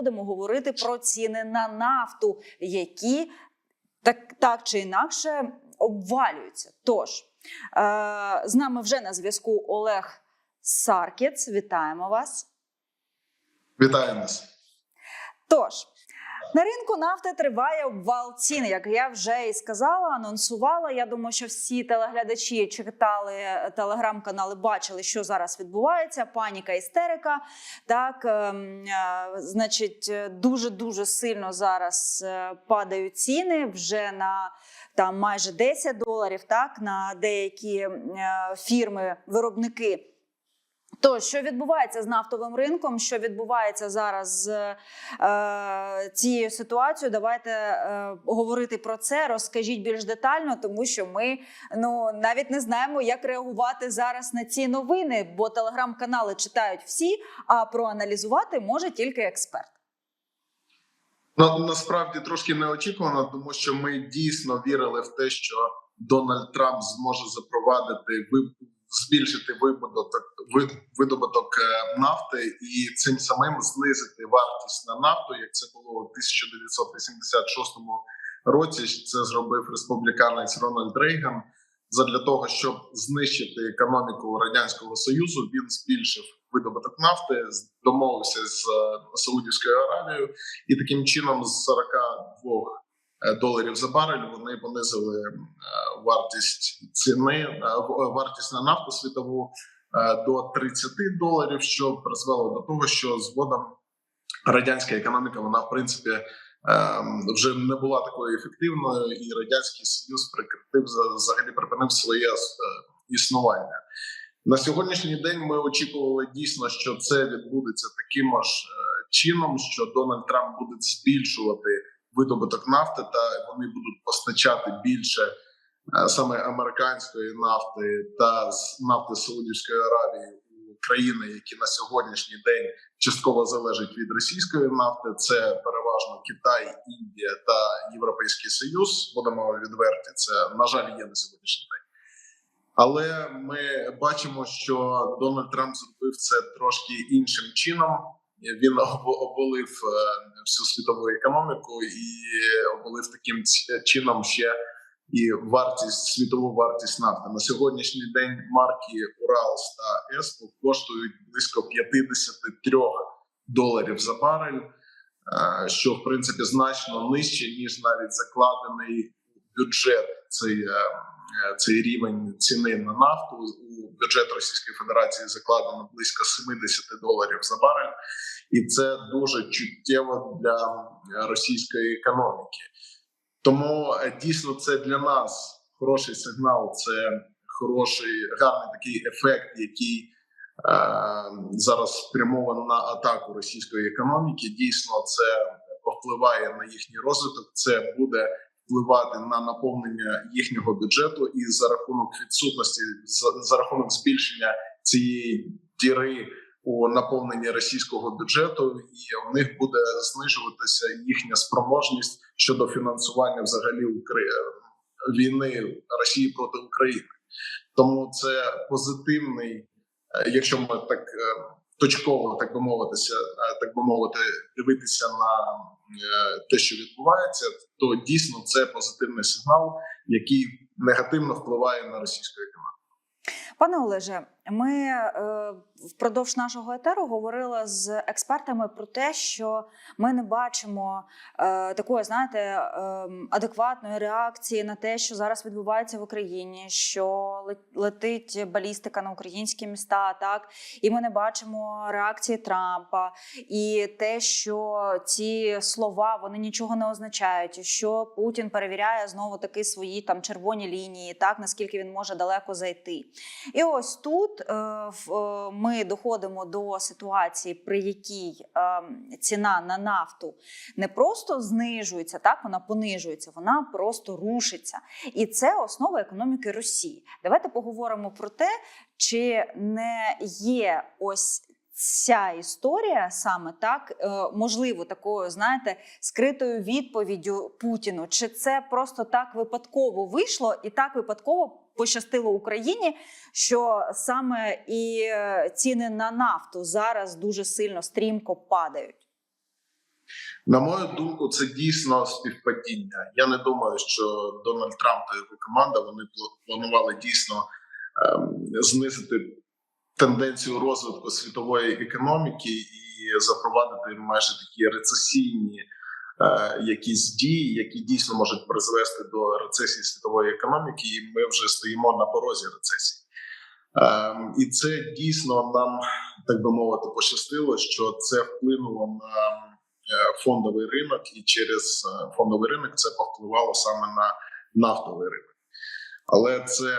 будемо говорити про ціни на нафту, які так, так чи інакше обвалюються. Тож е, з нами вже на зв'язку Олег Саркіц. Вітаємо вас. Вітаємо вас. Тож на ринку нафти триває обвал цін. Як я вже і сказала, анонсувала. Я думаю, що всі телеглядачі читали телеграм-канали, бачили, що зараз відбувається. Паніка, істерика. Так, ем, е, значить, дуже дуже сильно зараз е, падають ціни вже на там майже 10 доларів. Так, на деякі е, фірми, виробники. То, що відбувається з нафтовим ринком, що відбувається зараз з е, цією ситуацією, давайте е, говорити про це. Розкажіть більш детально, тому що ми ну навіть не знаємо, як реагувати зараз на ці новини, бо телеграм-канали читають всі, а проаналізувати може тільки експерт. Ну насправді трошки неочікувано, тому що ми дійсно вірили в те, що Дональд Трамп зможе запровадити збільшити видобуток, видобуток е, нафти і цим самим знизити вартість на нафту, як це було у 1986 році. Це зробив республіканець Рональд Рейган. Задля того щоб знищити економіку радянського союзу, він збільшив видобуток нафти, домовився з е, Саудівською Аравією, і таким чином з 42 Е, доларів за барель. Вони понизили е, вартість ціни, е, вартість на нафту світову до 30 доларів, що призвело до того, що згодом радянська економіка вона в принципі вже не була такою ефективною, і радянський союз прекратив взагалі припинив своє існування. На сьогоднішній день ми очікували дійсно, що це відбудеться таким ж чином, що Дональд Трамп буде збільшувати видобуток нафти, та вони будуть постачати більше е, саме американської нафти та нафти Саудівської Аравії у країни, які на сьогоднішній день частково залежать від російської нафти. Це переважно Китай, Індія та Європейський Союз. Будемо відверті. Це на жаль є на сьогоднішній день. Але ми бачимо, що Дональд Трамп зробив це трошки іншим чином. Він обвалив е, всю світову економіку і обвалив таким чином ще і вартість світову вартість нафти на сьогоднішній день. Марки Уралс та Еспо коштують близько 53 доларів за барель, е, що в принципі значно нижче ніж навіть закладений бюджет цей е, цей рівень ціни на нафту у бюджет Російської Федерації закладено близько 70 доларів за барель, і це дуже чуттєво для російської економіки. Тому е, дійсно це для нас хороший сигнал. Це хороший гарний такий ефект, який е, зараз спрямований на атаку російської економіки. Дійсно, це повпливає на їхній розвиток. Це буде впливати на наповнення їхнього бюджету, і за рахунок відсутності за, за рахунок збільшення цієї діри у наповненні російського бюджету, і в них буде знижуватися їхня спроможність щодо фінансування взагалі війни Росії проти України. Тому це позитивний, е, якщо ми так е, точково так би мовитися, е, так би мовити, дивитися на те, що відбувається, то дійсно це позитивний сигнал, який негативно впливає на російську економіку. Пане Олеже, ми е, впродовж нашого етеру говорили з експертами про те, що ми не бачимо е, такої, знаєте, е, адекватної реакції на те, що зараз відбувається в Україні, що летить балістика на українські міста, так і ми не бачимо реакції Трампа і те, що ці слова вони нічого не означають. Що Путін перевіряє знову таки свої там червоні лінії, так наскільки він може далеко зайти, і ось тут. Е, е, ми доходимо до ситуації, при якій е, ціна на нафту не просто знижується, так вона понижується, вона просто рушиться. І це основа економіки Росії. Давайте поговоримо про те, чи не є ось. Ця історія саме так можливо такою, знаєте, скритою відповіддю Путіну. Чи це просто так випадково вийшло і так випадково пощастило Україні, що саме і е, ціни на нафту зараз дуже сильно стрімко падають. На мою думку, це дійсно співпадіння. Я не думаю, що Дональд Трамп та його команда вони планували дійсно ем, знизити тенденцію розвитку світової економіки і запровадити майже такі рецесійні якісь дії, які дійсно можуть призвести до рецесії світової економіки, і ми вже стоїмо на порозі рецесії. Ем, і це дійсно нам, так би мовити, пощастило, що це вплинуло на е, фондовий ринок, і через е, фондовий ринок це повпливало саме на нафтовий ринок. Але це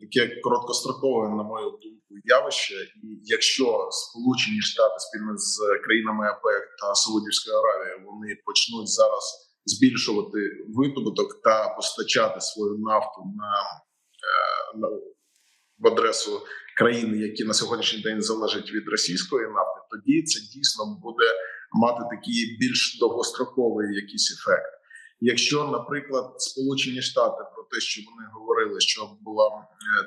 таке короткострокове, на мою думку, явище. І якщо Сполучені Штати спільно з країнами АПЕК та Саудівською Аравією вони почнуть зараз збільшувати видобуток та постачати свою нафту на, е, на в адресу країн, які на сьогоднішній день залежать від російської нафти, тоді це дійсно буде мати такий більш довгостроковий якийсь ефект. Якщо, наприклад, Сполучені Штати про те, що вони говорили, що була е,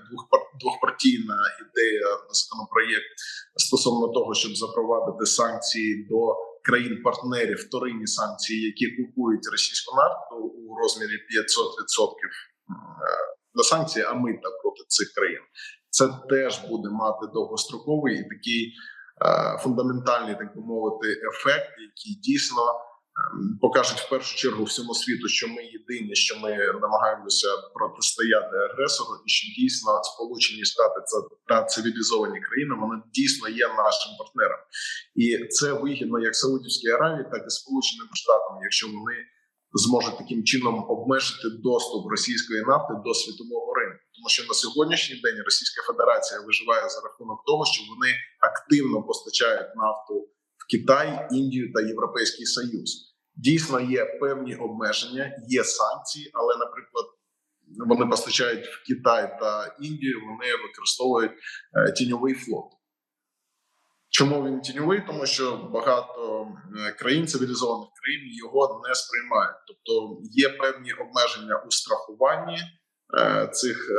двохпар- двохпартійна ідея законопроєкт стосовно того, щоб запровадити санкції до країн-партнерів, вторинні санкції, які купують російську нафту у розмірі 500% е, на санкції, а мита проти цих країн, це теж буде мати довгостроковий і такий е, фундаментальний, так би мовити, ефект, який дійсно покажуть в першу чергу всьому світу, що ми єдині, що ми намагаємося протистояти агресору, і що дійсно Сполучені Штати це та цивілізовані країни, вони дійсно є нашим партнером, і це вигідно як Саудівській Аравії, так і Сполученим Штатам, якщо вони зможуть таким чином обмежити доступ російської нафти до світового ринку, тому що на сьогоднішній день Російська Федерація виживає за рахунок того, що вони активно постачають нафту Китай, Індію та Європейський Союз. Дійсно, є певні обмеження, є санкції, але, наприклад, вони постачають в Китай та Індію, вони використовують е, тіньовий флот. Чому він тіньовий? Тому що багато е, країн, цивілізованих країн, його не сприймають. Тобто є певні обмеження у страхуванні е, цих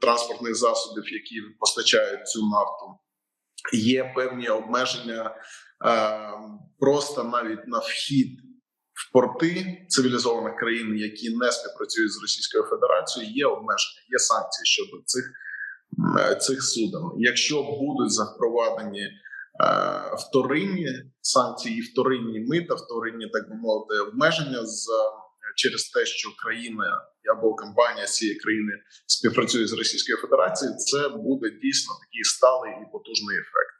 транспортних засобів, які постачають цю нафту. Є певні обмеження просто навіть на вхід в порти цивілізованих країн, які не співпрацюють з Російською Федерацією. Є обмеження, є санкції щодо цих, е, цих суден. Якщо будуть запровадені е, вторинні санкції, вторинні мита, вторинні, так би мовити, обмеження з через те, що країна або компанія цієї країни співпрацює з Російською Федерацією, це буде дійсно такий сталий і потужний ефект.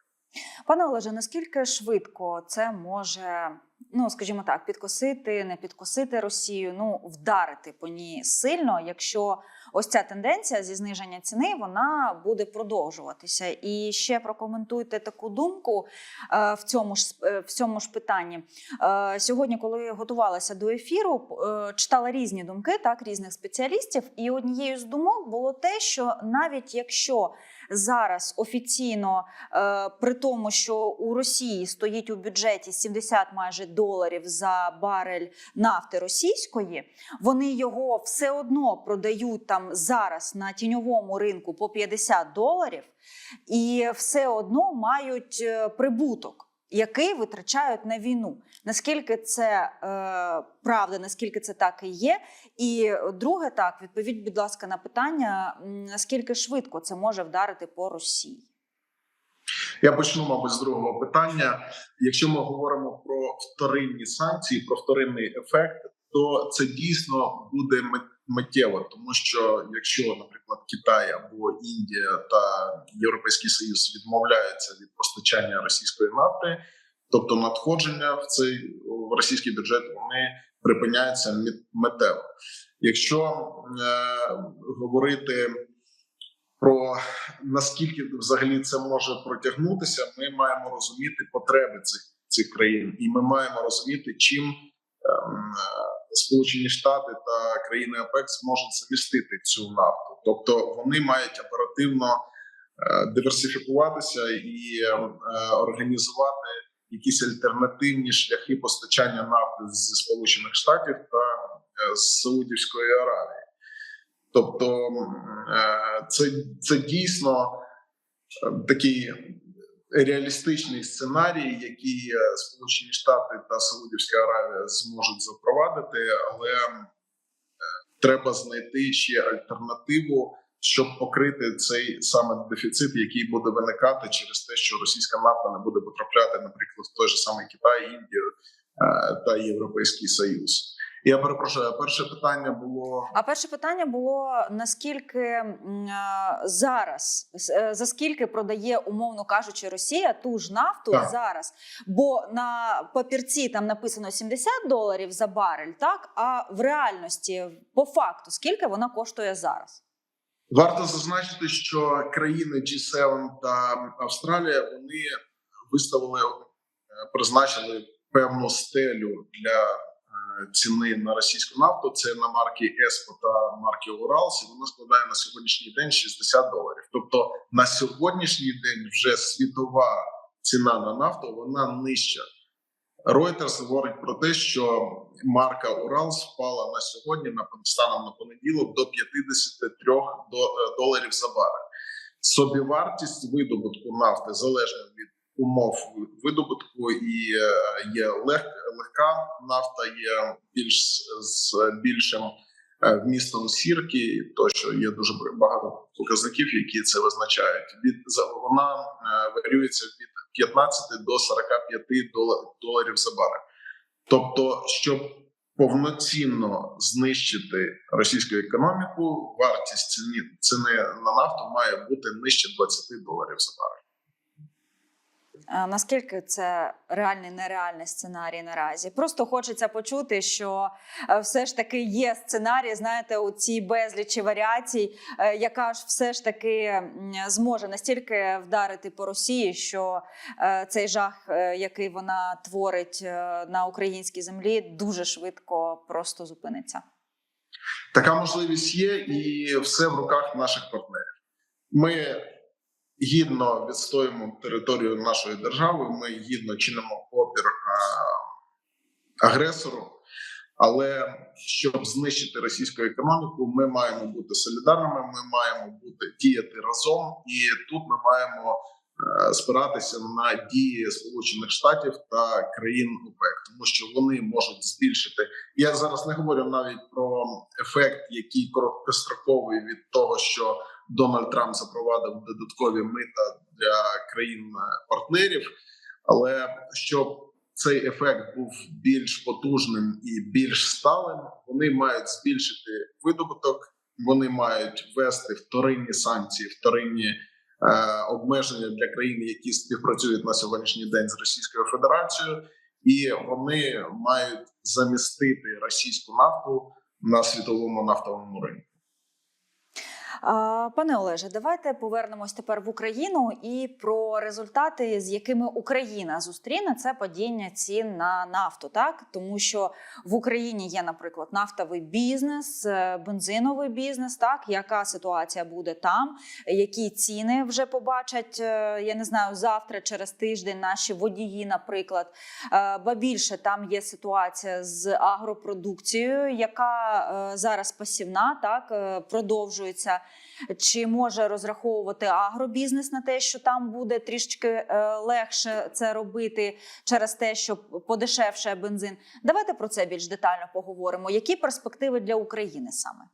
Пане Олеже, наскільки швидко це може, ну скажімо так, підкосити, не підкосити Росію, ну вдарити по ній сильно, якщо ось ця тенденція зі зниження ціни вона буде продовжуватися. І ще прокоментуйте таку думку е, в цьому ж е, в цьому ж питанні. Е, сьогодні, коли готувалася до ефіру, читала різні думки, так різних спеціалістів, і однією з думок було те, що навіть якщо зараз офіційно, е, при тому, що у Росії стоїть у бюджеті 70 майже доларів за барель нафти російської, вони його все одно продають там зараз на тіньовому ринку по 50 доларів, і все одно мають е, прибуток. Який витрачають на війну? Наскільки це е, правда, наскільки це так і є? І друге, так відповідь, будь ласка, на питання: наскільки швидко це може вдарити по Росії? Я почну, мабуть, з другого питання. Якщо ми говоримо про вторинні санкції, про вторинний ефект, то це дійсно буде мит- миттєво, тому що якщо, наприклад, Китай або Індія та Європейський Союз відмовляються від постачання російської нафти, тобто надходження в цей в російський бюджет вони припиняються мит- миттєво. Якщо е, говорити про наскільки взагалі це може протягнутися, ми маємо розуміти потреби цих цих країн, і ми маємо розуміти, чим е, Сполучені Штати та країни ОПЕК зможуть замістити цю нафту. Тобто вони мають оперативно е, диверсифікуватися і е, організувати якісь альтернативні шляхи постачання нафти зі Сполучених Штатів та е, з Саудівської Аравії. Тобто це, це дійсно такий реалістичний сценарій, який е, Сполучені Штати та Саудівська Аравія зможуть запровадити, але е, треба знайти ще альтернативу, щоб покрити цей саме дефіцит, який буде виникати через те, що російська нафта не буде потрапляти, наприклад, в той же самий Китай, Індію е, та Європейський Союз. Я перепрошую, перше питання було А перше питання було: наскільки зараз е, за скільки продає, умовно кажучи, Росія ту ж нафту Так. зараз? Бо на папірці там написано 70 доларів за барель, так а в реальності по факту скільки вона коштує зараз? Варто зазначити, що країни G7 та Австралія вони виставили, е, призначили певну стелю для е, ціни на російську нафту. Це на марки Еспо та марки Уралс. І вона складає на сьогоднішній день 60 доларів. Тобто на сьогоднішній день вже світова ціна на нафту вона нижча. Reuters говорить про те, що марка Уралс впала на сьогодні на станом на понеділок до 53 до- е, доларів за барель. Собівартість видобутку нафти залежно від умов видобутку і е, є лег, легка нафта, є більш з більшим е, вмістом сірки, тощо є дуже багато показників, які це визначають. Від вона е, варіюється від 15 до 45 дола- доларів за барель. Тобто, щоб повноцінно знищити російську економіку, вартість ціни, ціни на нафту має бути нижче 20 доларів за барель. Наскільки це реальний нереальний сценарій наразі? Просто хочеться почути, що е, все ж таки є сценарій, знаєте, у цій безлічі варіацій, е, яка ж все ж таки зможе настільки вдарити по Росії, що е, цей жах, який вона творить на українській землі, дуже швидко просто зупиниться. Така можливість є, і все в руках наших партнерів. Ми гідно відстоїмо територію нашої держави. Ми гідно чинимо опір а, агресору. Але щоб знищити російську економіку, ми маємо бути солідарними. Ми маємо бути діяти разом, і тут ми маємо е, спиратися на дії Сполучених Штатів та країн ОПЕК, тому що вони можуть збільшити. Я зараз не говорю навіть про ефект, який короткостроковий від того, що Дональд Трамп запровадив додаткові мита для країн-партнерів, але щоб цей ефект був більш потужним і більш сталим, вони мають збільшити видобуток, вони мають ввести вторинні санкції, вторинні е, обмеження для країн, які співпрацюють на сьогоднішній день з Російською Федерацією, і вони мають замістити російську нафту на світовому нафтовому ринку. Пане Олеже, давайте повернемось тепер в Україну і про результати, з якими Україна зустріне це падіння цін на нафту, так тому що в Україні є, наприклад, нафтовий бізнес, е, бензиновий бізнес. Так, яка ситуація буде там? Які ціни вже побачать? е, Я не знаю, завтра через тиждень наші водії, наприклад. Е, Ба більше там є ситуація з агропродукцією, яка зараз пасівна, так продовжується. Чи може розраховувати агробізнес на те, що там буде трішки е, легше це робити через те, що подешевше бензин? Давайте про це більш детально поговоримо. Які перспективи для України саме?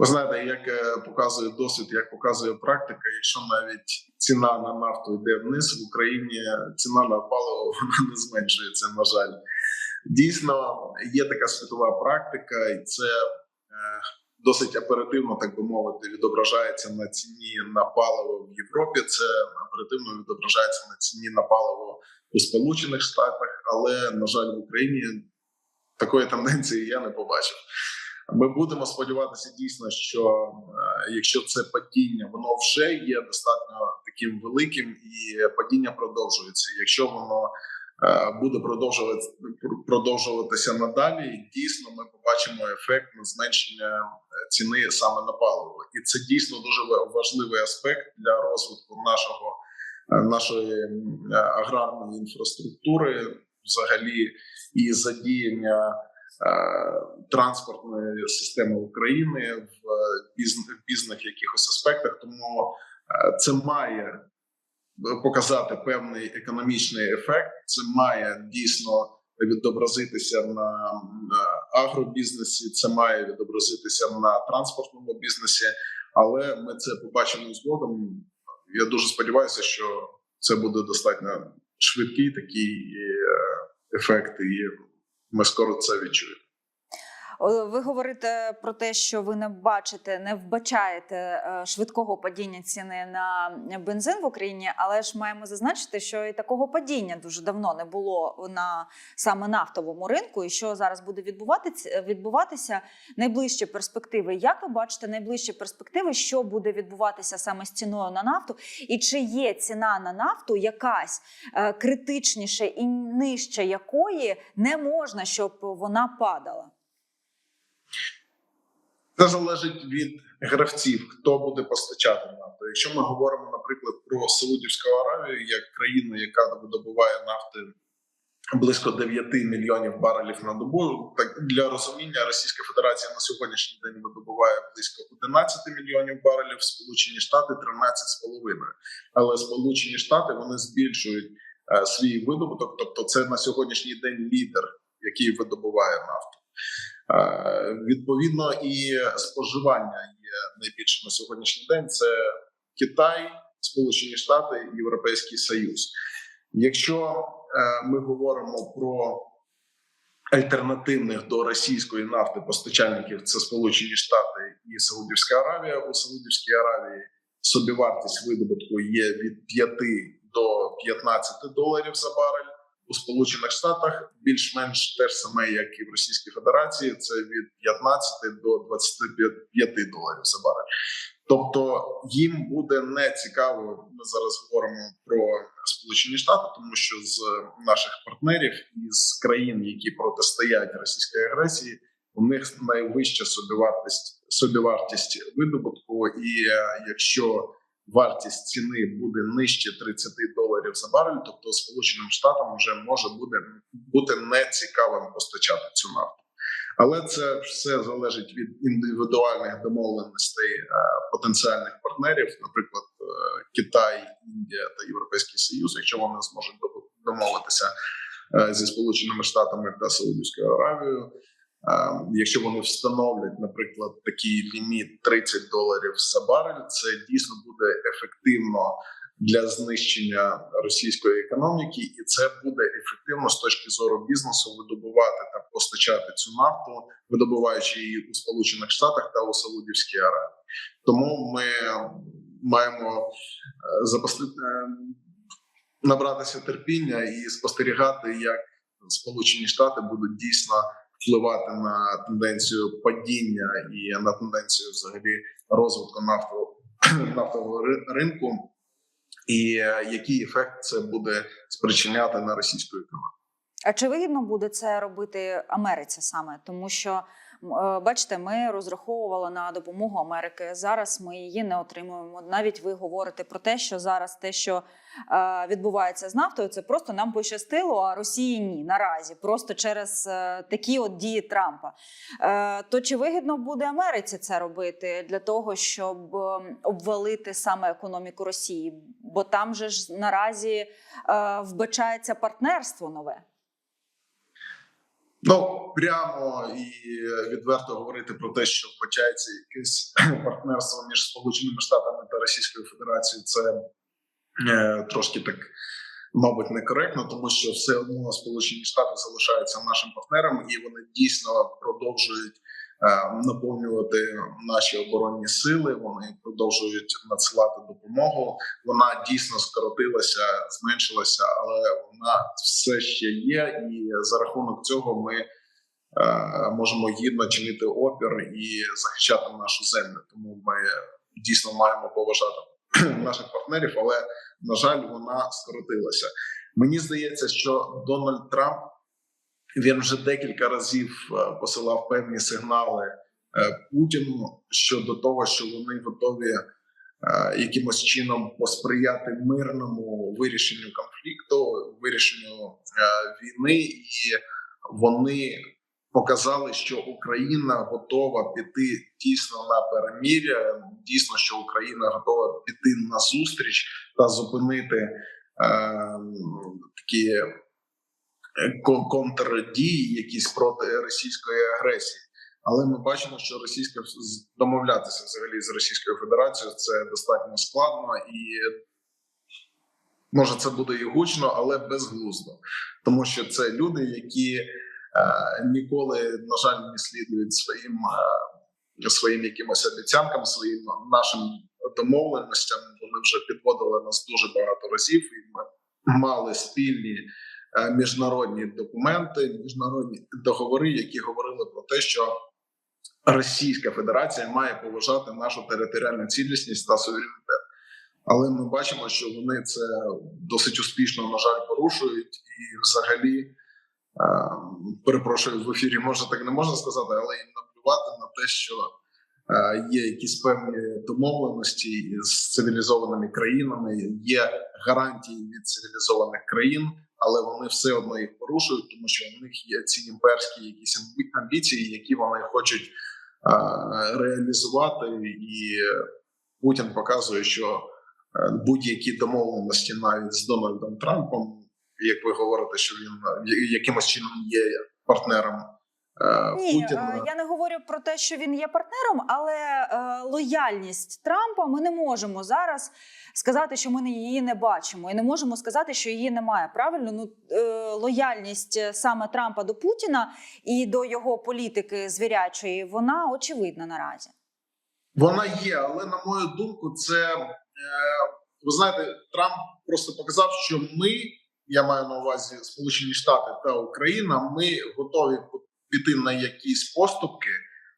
Ви знаєте, як е, показує досвід, як показує практика, якщо навіть ціна на нафту йде вниз в Україні, ціна на паливо вона не зменшується. На жаль, дійсно є така світова практика, і це е, досить оперативно, так би мовити, відображається на ціні на паливо в Європі. Це оперативно відображається на ціні на паливо у Сполучених Штатах, але на жаль, в Україні такої тенденції я не побачив. Ми будемо сподіватися дійсно, що е, якщо це падіння, воно вже є достатньо таким великим, і падіння продовжується. Якщо воно буде продовжувати продовжуватися надалі, дійсно ми побачимо ефект на зменшення е, ціни саме на паливо, і це дійсно дуже важливий аспект для розвитку нашого е, нашої е, аграрної інфраструктури, взагалі, і задіяння е, транспортної системи України в бізнесних якихось аспектах. Тому е, це має показати певний економічний ефект. Це має дійсно відобразитися на, агробізнесі, це має відобразитися на транспортному бізнесі, але ми це побачимо згодом. Я дуже сподіваюся, що це буде достатньо швидкий такий е, ефект, і ми скоро це відчуємо. О, Ви говорите про те, що ви не бачите, не вбачаєте е, швидкого падіння ціни на бензин в Україні, але ж маємо зазначити, що і такого падіння дуже давно не було на саме нафтовому ринку, і що зараз буде відбуватися відбуватися найближчі перспективи. Як ви бачите найближчі перспективи, що буде відбуватися саме з ціною на нафту, і чи є ціна на нафту якась е, критичніше і нижче якої не можна, щоб вона падала? Це залежить від гравців, хто буде постачати нафту. Якщо ми говоримо, наприклад, про Саудівську Аравію як країну, яка видобуває нафти близько 9 мільйонів барелів на добу, так для розуміння Російська Федерація на сьогоднішній день видобуває близько 11 мільйонів барелів, Сполучені Штати 13,5. Але Сполучені Штати вони збільшують е, свій видобуток, тобто це на сьогоднішній день лідер, який видобуває нафту. Е, Відповідно, і споживання є найбільше на сьогоднішній день. Це Китай, Сполучені Штати, Європейський Союз. Якщо е, ми говоримо про альтернативних до російської нафти постачальників, це Сполучені Штати і Саудівська Аравія. У Саудівській Аравії собівартість видобутку є від 5 до 15 доларів за барель у Сполучених Штатах більш-менш те ж саме, як і в Російській Федерації, це від 15 до 25 доларів за барель. Тобто їм буде не цікаво. Ми зараз говоримо про Сполучені Штати, тому що з наших партнерів і з країн, які протистоять російській агресії, у них найвища собівартість собівартість видобутку, і е, якщо вартість ціни буде нижче 30 доларів за барель, тобто Сполученим Штатам вже може буде бути нецікавим постачати цю нафту. Але це все залежить від індивідуальних домовленостей е, потенціальних партнерів, наприклад, е, Китай, Індія та Європейський Союз, якщо вони зможуть домовитися е, зі Сполученими Штатами та Саудівською Аравією. Якщо вони встановлять, наприклад, такий ліміт 30 доларів за барель, це дійсно буде ефективно для знищення російської економіки, і це буде ефективно з точки зору бізнесу видобувати та постачати цю нафту, видобуваючи її у Сполучених Штатах та у Саудівській Аравії. Тому ми маємо е, запасти- е, набратися терпіння і спостерігати, як Сполучені Штати будуть дійсно впливати на тенденцію падіння і на тенденцію взагалі розвитку нафтового нафтового ринку, і е, який ефект це буде спричиняти на російську економіку. А чи вигідно буде це робити Америці саме? Тому що бачите, ми розраховували на допомогу Америки. Зараз ми її не отримуємо. Навіть ви говорите про те, що зараз те, що е, відбувається з нафтою, це просто нам пощастило, а Росії ні наразі, просто через е, такі от дії Трампа. Е, то чи вигідно буде Америці це робити для того, щоб е, обвалити саме економіку Росії? Бо там же ж наразі е, вбачається партнерство нове. Ну прямо і відверто говорити про те, що вбачається якесь партнерство між Сполученими Штатами та Російською Федерацією, це е, трошки так, мабуть, некоректно, тому що все одно Сполучені Штати залишаються нашим партнером, і вони дійсно продовжують наповнювати наші оборонні сили. Вони продовжують надсилати допомогу. Вона дійсно скоротилася, зменшилася, але вона все ще є, і за рахунок цього ми. е, Можемо гідно чинити опір і захищати нашу землю. Тому ми дійсно маємо поважати наших партнерів, але на жаль, вона скоротилася. Мені здається, що Дональд Трамп він вже декілька разів е, посилав певні сигнали е, Путіну щодо того, що вони готові е, якимось чином посприяти мирному вирішенню конфлікту, вирішенню війни, і вони показали, що Україна готова піти дійсно на переміря. Дійсно, що Україна готова піти на зустріч та зупинити такі контрдії, якісь проти російської агресії. Але ми бачимо, що російська домовлятися взагалі з Російською Федерацією це достатньо складно і може це буде і гучно, але безглуздо, тому що це люди, які е, ніколи, на жаль, не слідують своїм е, своїм якимось обіцянкам, своїм нашим домовленостям. Вони вже підводили нас дуже багато разів, і ми мали спільні е, міжнародні документи, міжнародні договори, які говорили про те, що Російська Федерація має поважати нашу територіальну цілісність та суверенітет. Але ми бачимо, що вони це досить успішно, на жаль, порушують, і взагалі, е, перепрошую в ефірі, може так не можна сказати, але їм наплювати на те, що е, є якісь певні домовленості з цивілізованими країнами, є гарантії від цивілізованих країн, але вони все одно їх порушують, тому що у них є ці імперські якісь амбі- амбіції, які вони хочуть реалізувати, і Путін показує, що е, будь-які домовленості навіть з Дональдом Трампом, як ви говорите, що він якимось чином є партнером Ні, Путіна. е, я не говорю про те, що він є партнером, але е, лояльність Трампа ми не можемо зараз сказати, що ми її не бачимо, і не можемо сказати, що її немає. Правильно, ну е, лояльність е, саме Трампа до Путіна і до його політики звірячої, вона очевидна наразі. Вона є, але на мою думку, це е, ви знаєте, Трамп просто показав, що ми, я маю на увазі Сполучені Штати та Україна, ми готові піти на якісь поступки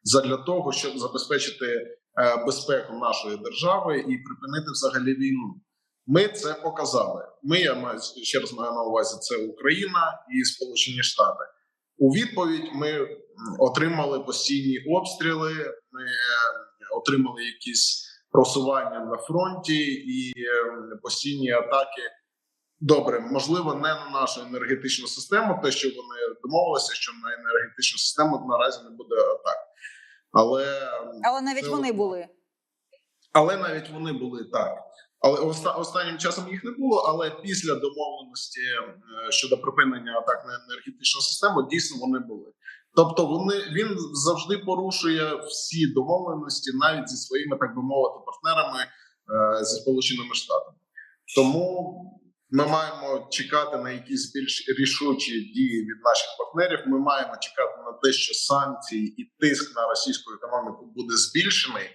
задля того, щоб забезпечити е, безпеку нашої держави і припинити взагалі війну. Ми це показали. Ми я маю ще раз маю на увазі це Україна і Сполучені Штати. У відповідь ми отримали постійні обстріли. Ми е, отримали якісь просування на фронті і е, постійні атаки. Добре, можливо, не на нашу енергетичну систему, те, що вони домовилися, що на енергетичну систему наразі не буде атак. Але Але навіть Це вони от- були. але навіть вони були так. Але оста- останнім часом їх не було. Але після домовленості е, щодо припинення атак на енергетичну систему дійсно вони були. Тобто, вони він завжди порушує всі домовленості, навіть зі своїми, так би мовити, партнерами е, зі сполученими штатами. Тому ми маємо чекати на якісь більш рішучі дії від наших партнерів. Ми маємо чекати на те, що санкції і тиск на російську економіку буде збільшений,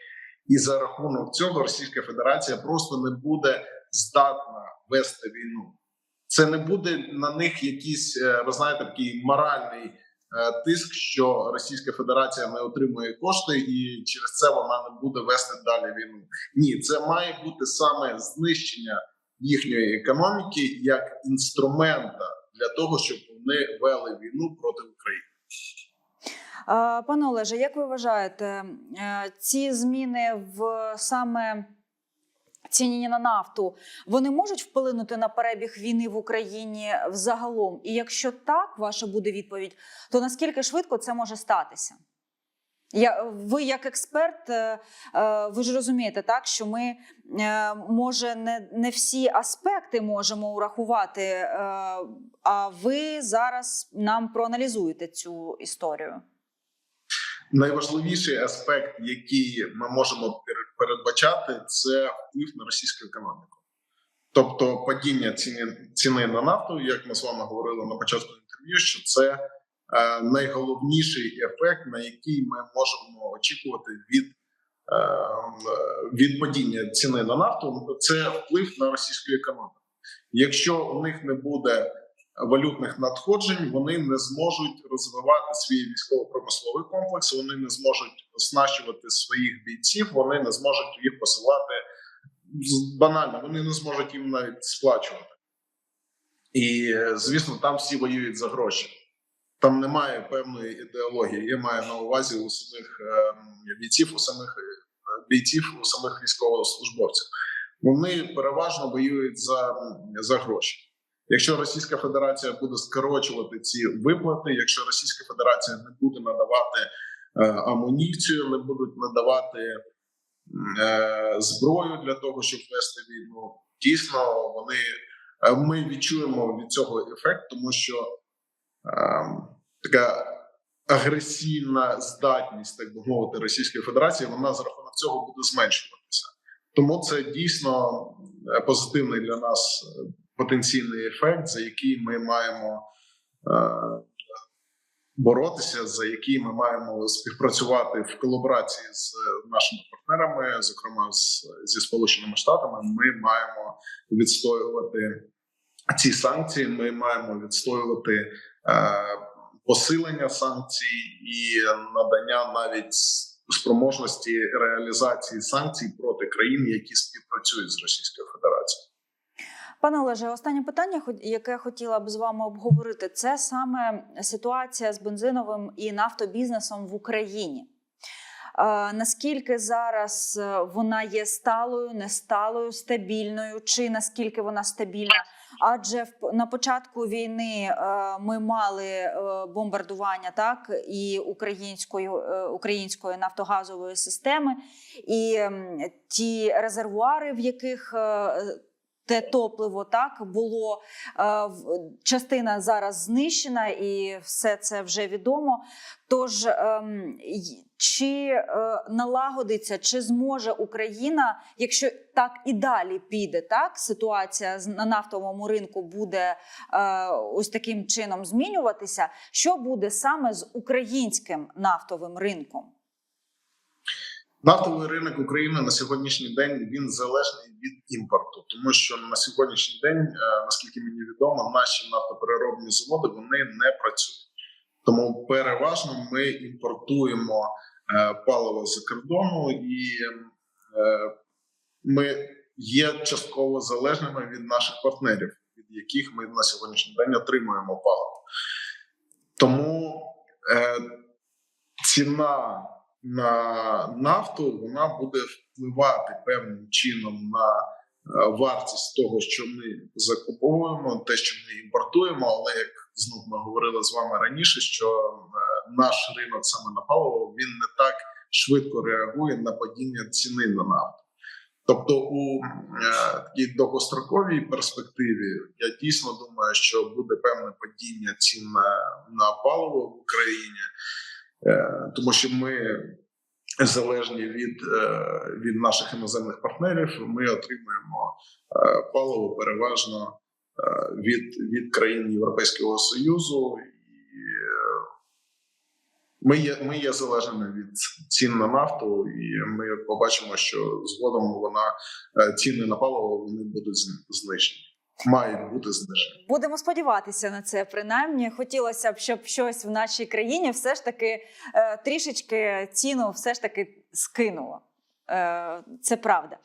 і за рахунок цього Російська Федерація просто не буде здатна вести війну. Це не буде на них якийсь, е, ви знаєте, такий моральний е, тиск, що Російська Федерація не отримує кошти, і через це вона не буде вести далі війну. Ні, це має бути саме знищення їхньої економіки як інструмента для того, щоб вони вели війну проти України. Пане Олеже, як ви вважаєте, е, ці зміни в саме ціні на нафту вони можуть вплинути на перебіг війни в Україні взагалом? І якщо так, ваша буде відповідь, то наскільки швидко це може статися? Я, ви як експерт, е, е, ви ж розумієте, так що ми е, може не, не всі аспекти можемо урахувати, а ви зараз нам проаналізуєте цю історію. Найважливіший аспект, який ми можемо пер- передбачати, це вплив на російську економіку. Тобто падіння ціни, ціни на нафту, як ми з вами говорили на початку інтерв'ю, що це найголовніший ефект, на який ми можемо очікувати від, е, від падіння ціни на нафту, це вплив на російську економіку. Якщо у них не буде валютних надходжень, вони не зможуть розвивати свій військово-промисловий комплекс, вони не зможуть оснащувати своїх бійців, вони не зможуть їх посилати банально, вони не зможуть їм навіть сплачувати. І е, звісно, там всі воюють за гроші. Там немає певної ідеології. Я маю на увазі у самих е, бійців, у самих е, бійців, у самих військовослужбовців. Вони переважно воюють за, за гроші. Якщо Російська Федерація буде скорочувати ці виплати, якщо Російська Федерація не буде надавати е, амуніцію, не будуть надавати е, зброю для того, щоб вести війну, дійсно вони е, ми відчуємо від цього ефект, тому що така агресивна здатність, так би мовити, Російської Федерації, вона за рахунок цього буде зменшуватися. Тому це дійсно е, позитивний для нас е, потенційний ефект, за який ми маємо е, боротися, за який ми маємо співпрацювати в колаборації з нашими партнерами, зокрема з, зі Сполученими Штатами. Ми маємо відстоювати ці санкції. Ми маємо відстоювати посилення санкцій і надання навіть спроможності реалізації санкцій проти країн, які співпрацюють з Російською Федерацією. Пане Олеже, останнє питання, яке хотіла б з вами обговорити, це саме ситуація з бензиновим і нафтобізнесом в Україні. Е, наскільки зараз е, вона є сталою, несталою, стабільною, чи наскільки вона стабільна? Адже на початку війни е, ми мали е, бомбардування так і української, е, української нафтогазової системи, і ті резервуари, в яких те топливо так було е, частина зараз знищена, і все це вже відомо. Тож ем, чи е, налагодиться, чи зможе Україна, якщо так і далі піде, так ситуація на нафтовому ринку буде е, ось таким чином змінюватися, що буде саме з українським нафтовим ринком? Нафтовий ринок України на сьогоднішній день він залежний від імпорту, тому що на сьогоднішній день, е, наскільки мені відомо, наші нафтопереробні заводи вони не працюють. Тому переважно ми імпортуємо е, паливо з кордону, і е, ми є частково залежними від наших партнерів, від яких ми на сьогоднішній день отримуємо паливо. Тому ціна на нафту вона буде впливати певним чином на е, вартість того, що ми закуповуємо, те, що ми імпортуємо. Але як знов ми говорили з вами раніше, що е, наш ринок саме на паливо він не так швидко реагує на падіння ціни на нафту. Тобто, у е, такій довгостроковій перспективі я дійсно думаю, що буде певне падіння цін на, на паливо в Україні, тому що ми залежні від, е, від наших іноземних партнерів. Ми отримуємо е, паливо переважно е, від, від країн Європейського Союзу, і е, ми є, ми є залежними від цін на нафту, і ми побачимо, що згодом вона е, ціни на паливо вони будуть зн- знижені, мають бути знижені. Будемо сподіватися на це. Принаймні, хотілося б, щоб щось в нашій країні все ж таки е, трішечки ціну все ж таки скинуло. Е, Це правда.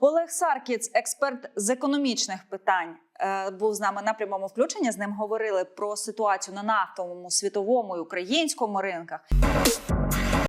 Олег Саркіц, експерт з економічних питань, е, був з нами на прямому включенні. З ним говорили про ситуацію на нафтовому, світовому і українському ринках.